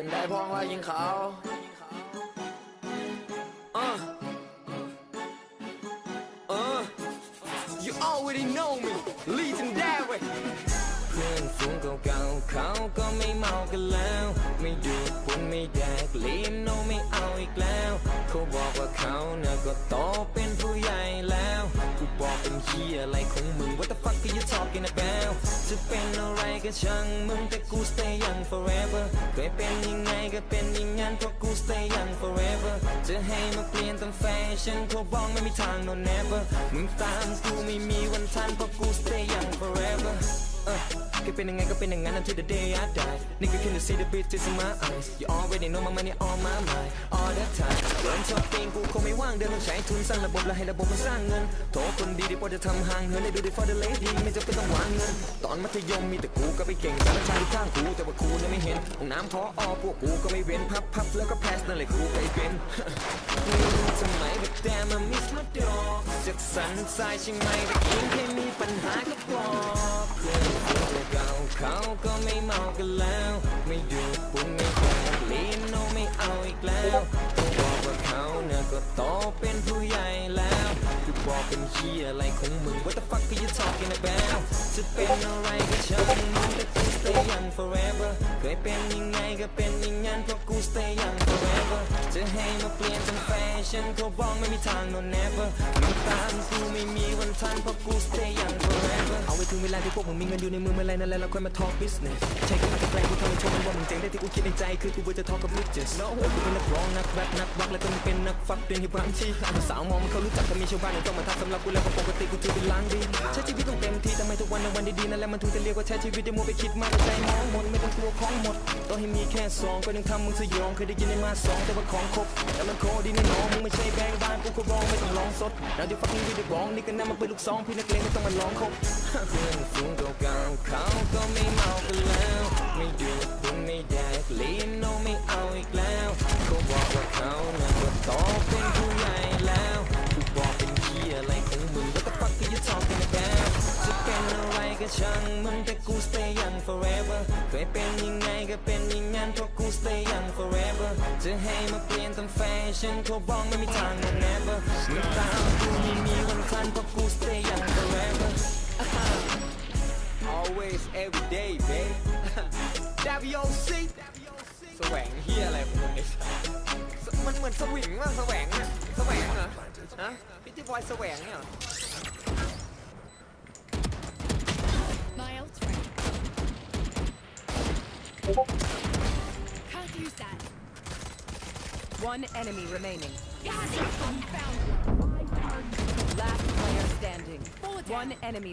เป็นได้พ้องว่ายิงเขาเอะ Uh, you already know me, legendary. เพื่อนฝูงเก่าๆเขาก็ไม่เมากันแล้ว ไม่ดูดปุ่นไม่แดกลีนโนไม่เอาอีกแล้ว เขาบอกว่าเขาน่ะก็โตเป็นผู้ใหญ่แล้วกูบอกเป็นเฮียอะไรของมึง What the fuck are you talking about จะเป็นอะไร ก็ช่างมึงแต่กู stay young forever เคยเป็นยังไงก็เป็นอย่างนั้นเพราะกู stay young forever จะให้มาเปลี่ยนตามแฟชั่นทั่วบ้องไม่มีทาง no never มึงตามกูไม่มี เป็นยังไงก็เป็นอย่างนั้น until the day I die Nigga can you see the bitches in my eyes You already know my money on my mind all the time เดินช้อปปิ้งกูคงไม่ว่างเดินต้องใช้ทุนสร้างระบบแล้วให้ระบบมันสร้างเงินโถคนดีดีพอจะทำห่างเหินได้ดูดี for the lady ไม่จำเป็นต้องวางเงิน ตอนมัธยมมีแต่กูก็ไปเก่งสารชายที่ข้างกูแต่ว่ากูเนี่ยไม่เห็นห้องน้ำพออพวกกูก็ไม่เว้นพับพับแล้วก็แพสนั่นแหละกูไปเป็นทำไมแบบแต่มามิสมาดอจากสันทรายเชียงใหมแต่กินแค่มีปัญหาก็พอ เขาก็ไม่เมากันแล้ว ไม่ดูดปุ่นไม่แกลีนโนไม่เอาอีกแล้วเขาบอกว่าเขาเนี่ยก็โตเป็นผู้ใหญ่แล้วคือบอกเป็นเฮียอะไรของมึง What the fuck are you talking about จะเป็นอะไรก็ช่างมึงแต่กู stay young forever เคยเป็นยังไงก็เป็นอย่างนั้นเพราะกู stay young forever จะให้มาเปลี่ยนเป็นแฟชั่นเขาบอกไม่มีทาง no never มึงตามกูไม่มีวันทันเพราะกู stay young forever ไว้ถึงเวลาที่พวกมึงมีเงินอยู่ในมือเมื่อไรนั่นแหละเราค่อยมา talk business ใช่กูอาแปลงกูทำให้โชว์มันว่ามึงเจ๋งได้ที่กูคิดในใจคือกูจะ talk กับ bitches no กูเป็นนักร้องนักแรปนักร็อกแล้วก็มึงเป็นนักฟักเป็นฮิปฮอปที่สาวมองมันเขารู้จักแต่มีชาวบ้านเนี่ยต้องมาทักสำหรับกูแล้วก็ปกติกูถือเป็นล้างดีใช้ชีวิตต้องเต็มที่ทำไมทุกวันในวันดีๆนั่นแหละมันถึงจะเรียกว่าใช้ชีวิตได้มัวไปคิดมากใจมองหมดไม่ต้องกลัวของหมดต่อให้มีแค่สองก็ยังทำมึงสยองเคยได้ยินในมาสองแต่ว่าของครบแต่มันโคดีแน่นอนมึงไม่ใช่แบงค์บ้านกูก็ร้องไม่ต้องร้องสดแล้วที่ฟักนี่วิดีร้องนี่ก็นั่นมันเป็นลูกซองพี่นักเลงไม่ต้องมาร้องครบ เพื่อนฝูงเก่าๆเขาก็ไม่เมากันแล้ว ไม่ดูดคุณไม่แดกลีนโนไม่เอาอีกแล้วเขาบอกว่าเขาน่ะก็โตเป็นผู้ใหญ่แล้วกูบอกเป็นเฮียอะไรของมึง What the fuck are you talking about จะเป็นอะไรก็ช่างมึงแต่กู stay young forever เคยเป็นยังไงก็เป็นอย่างนั้นเพราะกู stay young forever จะให้มาเปลี่ยนตามแฟชั่นเขาบอกไม่มีทาง never มึงตามกูไม่มีวันทันเพราะกู stay young forever day babe WOC แสวงเฮียอะไรของมึงไอ้สัสมันเหมือนสวิงมากแสวงอะแสวงเหรอฮะพิธีบอยแสวงเนี่ยเหรอ My ult's ready. Can't use that. One enemy remaining. Got it. Found one. Last player standing. Four down. One enemy